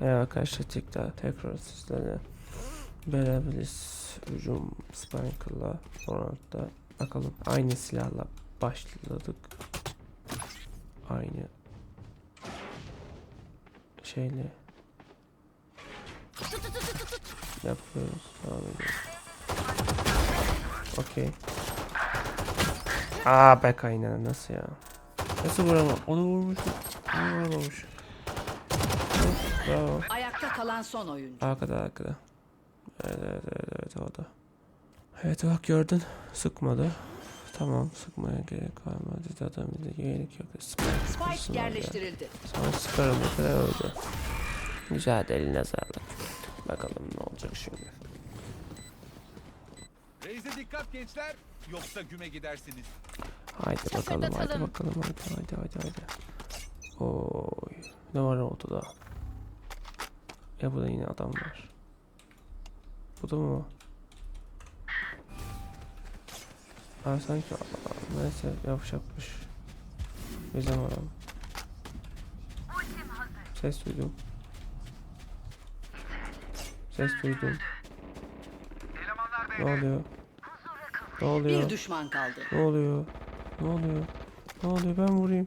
Merhaba arkadaşlar tekrar, tekrar sizlerle beraberiz. Hücum Spanker'la Fortnite'da bakalım aynı silahla başladık. Aynı şeyle yapıyoruz. Okey. Aa be kaynağı nasıl ya? Nasıl vuramam? Onu vurmuşum. Onu vuramamışım. Bravo. Ayakta kalan son oyuncu. Arkada arkada. Evet evet evet, evet orada. Evet bak gördün. Sıkmadı. Tamam sıkmaya gerek kalmadı. Zaten bize gerek yok. Spike, Spike yerleştirildi. Sonra sıkarım ne kadar öldü. Güzel eline sağlık. Bakalım ne olacak şimdi. Reis'e dikkat gençler. Yoksa güme gidersiniz. Haydi bakalım haydi bakalım haydi haydi haydi haydi. Oy. Ne var ortada? Ya bu da yine adam var. Bu da mı? Ha sanki aa, neyse yapacakmış. Bizim adam. Ses duydum. Ses duydum. Ne oluyor? Ne oluyor? Bir düşman kaldı. Ne oluyor? Ne oluyor? Ne oluyor? Ben vurayım.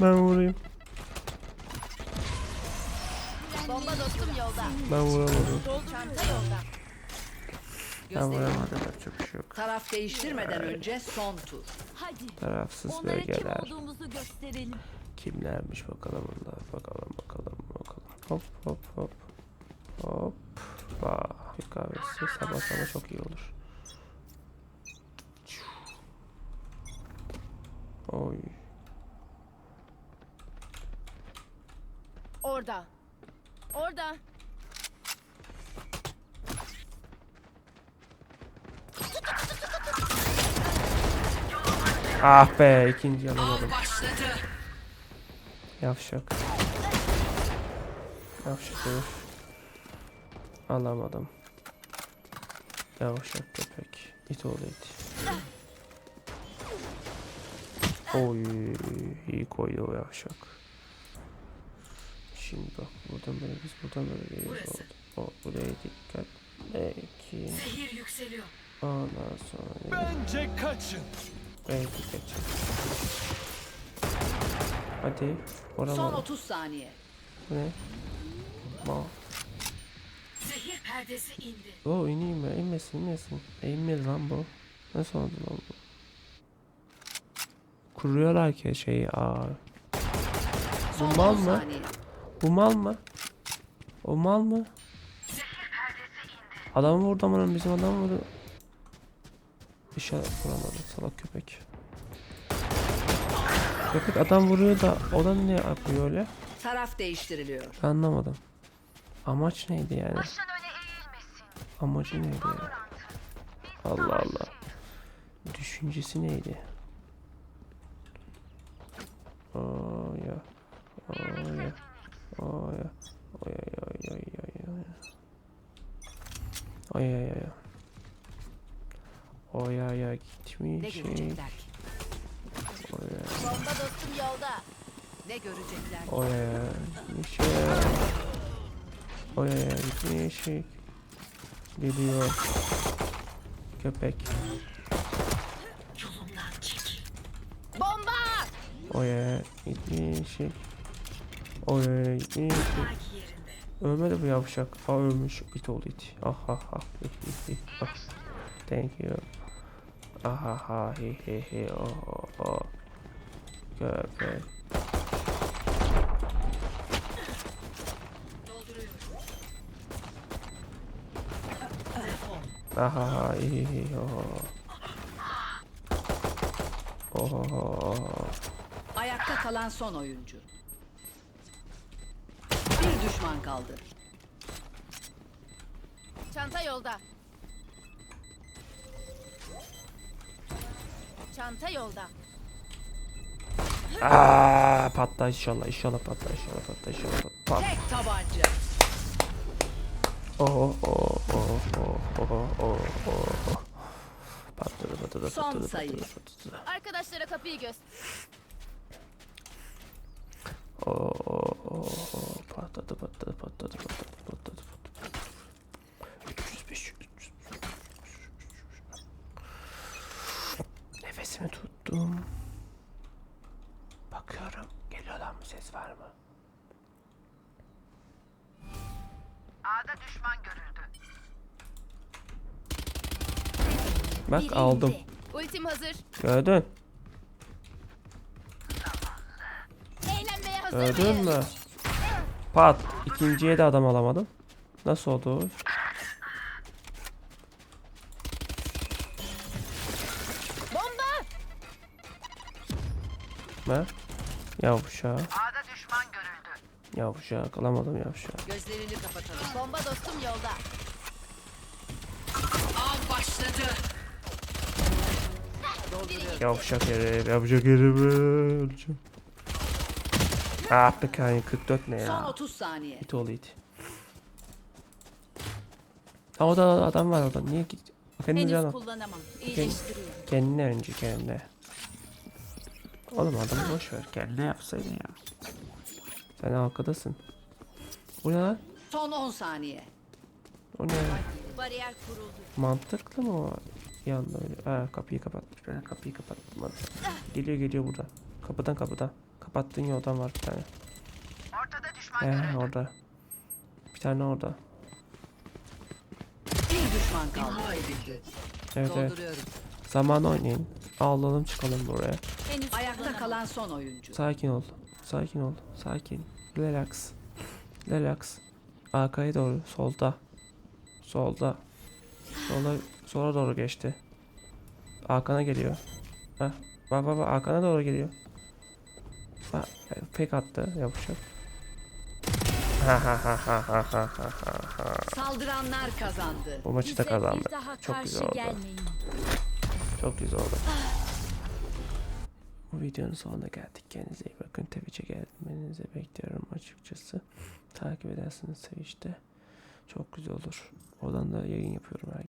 Ben vurayım. Bomba dostum yolda. Ben vuramadım. Çanta yolda. Ben vuramadım. Yapacak bir şey yok. Taraf değiştirmeden önce son tur. Hadi. Tarafsız Onlara kim bölgeler. olduğumuzu gösterelim. Kimlermiş bakalım bunlar. Bakalım bakalım bakalım. Hop hop hop. Hop. Vah. Bir kahvesi sabah sabah çok iyi olur. Oy. Orada. Orada. Ah be ikinci alamadım. Yavşak. Yavşak herif. Alamadım. Yavşak köpek. İt oğlu it. Oy iyi koydu o yavşak. Şimdi bak buradan böyle biz buradan böyle geliyoruz. O, o buraya dikkat. Belki. Zehir yükseliyor. Ondan sonra Bence kaçın. belki kaçın. Hadi. Son Vuramadım. 30 saniye. Ne? Ma. Zehir perdesi indi. Oo ineyim mi? İnmesin inmesin. E, inmedi lan bu. Nasıl oldu lan bu? Kuruyorlar ki şeyi aa. Son Bu mal 10 mı? saniye. Bu mal mı? O mal mı? Adamı vurdu ama bizim adam vurdu. İşaret vuramadı salak köpek. Köpek adam vuruyor da o da ne yapıyor öyle? Taraf değiştiriliyor. Ben anlamadım. Amaç neydi yani? Amacı neydi yani? Allah Allah. Düşüncesi neydi? Aa ya. Aa ya. Aa ya. Ay ay ay ay ay ay. Ay ay ay. Ay ay ay Ne gitmiş. şey. görecekler? Ay ay Bomba dostum yolda. Ne görecekler ki? ay ay gitmiş. Ay ay ay gitmiş. Geliyor. Köpek. Bomba! Oya gitmiş. Oya gitmiş. Ölmedi bu yavşak. Aa ölmüş. It oldu it. Ah ah ah. Ih, ih, ih. Ah. Thank you. Ah ah ah. He he he. Oh oh oh. Köpek. Ah ah ah. Hi. Oh. Oh oh oh. oh. Ayakta kalan son oyuncu. Bir düşman kaldı. Çanta yolda. Çanta yolda. Aa, patla inşallah inşallah patla inşallah patla inşallah patla. Tek tabanca. Oh oh oh oh oh oh oh. Patladı patladı Son patladı sayı. patladı patladı. Arkadaşlara kapıyı göster. Oh oh Patladı patladı patladı patladı patladı patladı. 305 Nefesimi tuttum. Bakıyorum. Geliyorlar mı ses var mı? Bak Biri aldım. Ultim hazır. Gördün. Eğlenmeye hazır Gördün mıyız? mü? Pat. İkinciye de adam alamadım. Nasıl oldu? Bomba! Ne? Yavşa. Yavşa. Alamadım yavşa. Gözlerini kapatalım. Bomba dostum yolda. Av başladı. Yavşak herif. Yavşak herif. Ah be kanka 44 ne Son ya? 30 saniye. It oğlu it. Ha o da adam var orada. Niye git? Kendine Henüz canım. kullanamam. İyileştiriyorum. Kendine önce kendine. Oğlum adamı boş ver. Kendine yapsaydın ya. Sen arkadasın. Bu ne lan? Son 10 saniye. O ne? Bariyer kuruldu. Mantıklı mı o? Yanında öyle. Ha kapıyı kapatmış. Ben kapıyı kapattım. Hadi. Geliyor geliyor burada. Kapıdan kapıdan. Kapattığın yoldan var bir tane. Ortada düşman He, orada. Bir tane orada. Bir düşman kaldı. Evet evet. Zaman oynayın. Alalım çıkalım buraya. Henüz Ayakta kalan son oyuncu. Sakin ol. Sakin ol. Sakin. Relax. Relax. Arkaya doğru. Solda. Solda. Sola, sola doğru geçti. Arkana geliyor. Heh. Bak bak bak arkana doğru geliyor. Bak pek attı ha. Saldıranlar kazandı. Bu maçı da kazandı. Çok güzel oldu. gelmeyin. Çok güzel oldu. Bu videonun sonuna geldik. Kendinize iyi bakın. Twitch'e gelmenizi bekliyorum açıkçası. Takip edersiniz Twitch'te. Çok güzel olur. Oradan da yayın yapıyorum her